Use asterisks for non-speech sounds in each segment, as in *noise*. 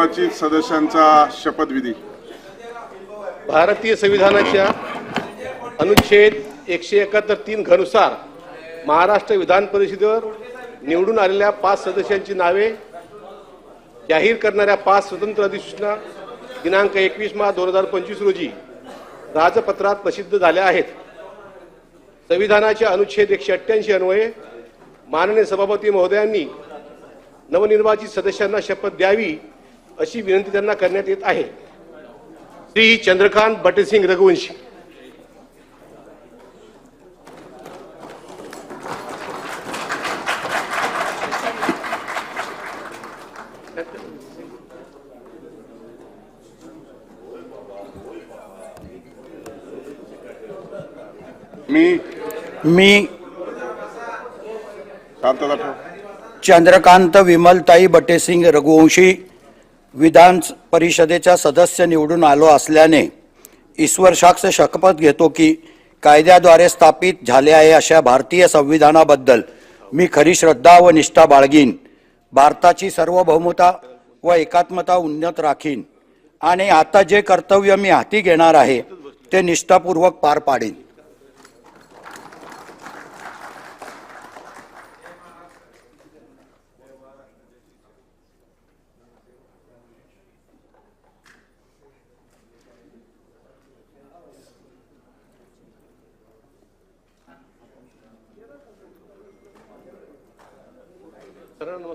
नवनिर्वाचित सदस्यांचा शपथविधी. भारतीय संविधानाच्या अनुच्छेद एकशे एकाहत्तर तीन घनुसार महाराष्ट्र विधान परिषदेवर निवडून आलेल्या पाच सदस्यांची नावे जाहीर करणाऱ्या पाच स्वतंत्र अधिसूचना दिनांक एकवीस मार्च दोन हजार पंचवीस रोजी राजपत्रात प्रसिद्ध झाल्या आहेत. संविधानाच्या अनुच्छेद एकशे अठ्ठ्याऐंशी अन्वये माननीय सभापती महोदयांनी नवनिर्वाचित सदस्यांना शपथ द्यावी अशी विनंती त्यांना करण्यात येत आहे. श्री चंद्रकांत बटेसिंग रघुवंशी. मी मी शांतता चंद्रकांत विमलताई बटेसिंग रघुवंशी. विधान परिषदेचा सदस्य निवडून आलो असल्याने ईश्वर साक्ष शपथ घेतो की कायद्याद्वारे स्थापित झाले आहे अशा भारतीय संविधानाबद्दल मी खरी श्रद्धा व निष्ठा बाळगीन. भारताची सार्वभौमता व एकात्मता उन्नत राखीन. आणि आता जे कर्तव्य मी हाती घेणार आहे ते निष्ठापूर्वक पार पाडीन.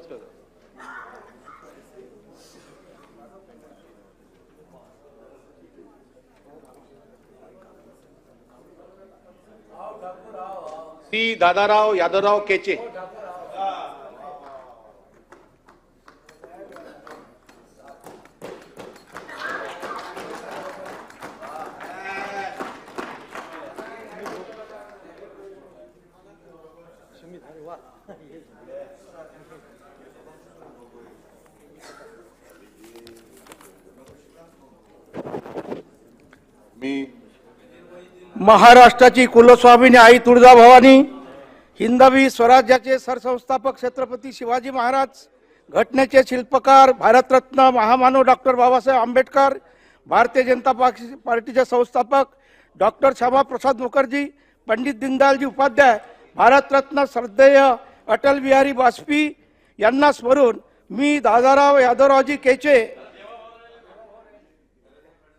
떨어뜨려서. 이 나다라오 야더라오 깼지. 재미 다리 와. *laughs* 예. महाराष्ट्राची कुलस्वामिनी आई तुळजाभवानी हिंदवी स्वराज्याचे सरसंस्थापक छत्रपती शिवाजी महाराज घटनेचे शिल्पकार भारतरत्न महामानव डॉक्टर बाबासाहेब आंबेडकर भारतीय जनता पार्टीचे संस्थापक डॉक्टर श्यामाप्रसाद मुखर्जी पंडित दीनदयालजी उपाध्याय भारतरत्न श्रद्धेय अटल बिहारी वाजपेयी यांना स्मरून मी दादाराव यादवरावजी केचे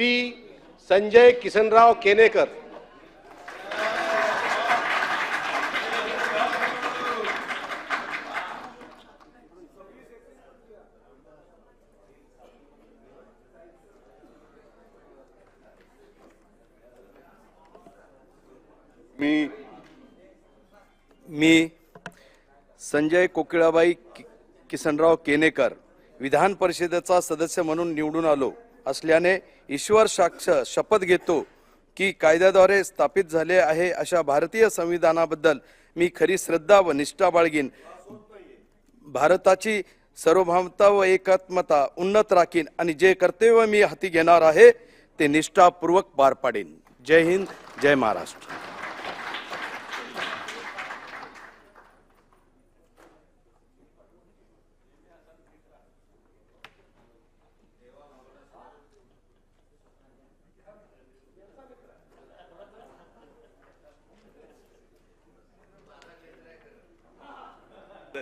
श्री संजय किसनराव केनेकर। मी मी संजय कोकिळाबाई कि- किसनराव केनेकर विधान परिषदेचा सदस्य म्हणून निवडून आलो. असल्याने ईश्वर साक्ष शपथ घेतो की कायद्याद्वारे स्थापित झाले आहे अशा भारतीय संविधानाबद्दल मी खरी श्रद्धा व निष्ठा बाळगीन. भारताची सार्वभौमता व एकात्मता उन्नत राखीन आणि जे कर्तव्य मी हाती घेणार आहे ते निष्ठापूर्वक पार पाडीन. जय हिंद जय महाराष्ट्र.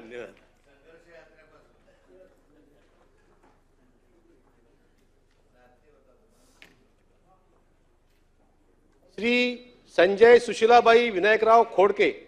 धन्यवाद. श्री संजय सुशीलाबाई विनायकराव खोडके.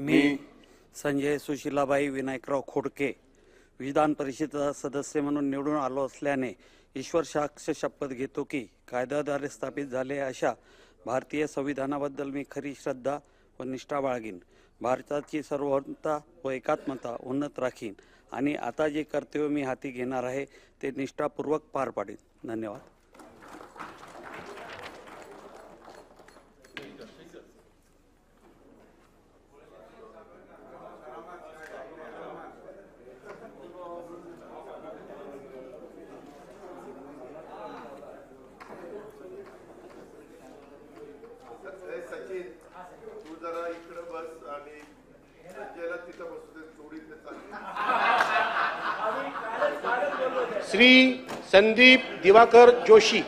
मी संजय सुशीलाबाई विनायकराव खोडके विधान परिषदेचा सदस्य म्हणून निवडून आलो असल्याने ईश्वर साक्ष शपथ घेतो की कायद्याद्वारे स्थापित झाले अशा भारतीय संविधानाबद्दल मी खरी श्रद्धा व निष्ठा बाळगीन. भारताची सर्वता व एकात्मता उन्नत राखीन आणि आता जे कर्तव्य मी हाती घेणार आहे ते निष्ठापूर्वक पार पाडीन. धन्यवाद. श्री संदीप दिवाकर जोशी.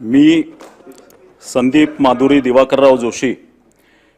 मी संदीप माधुरी दिवाकरराव जोशी.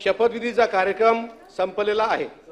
शपथविधीचा कार्यक्रम संपलेला आहे.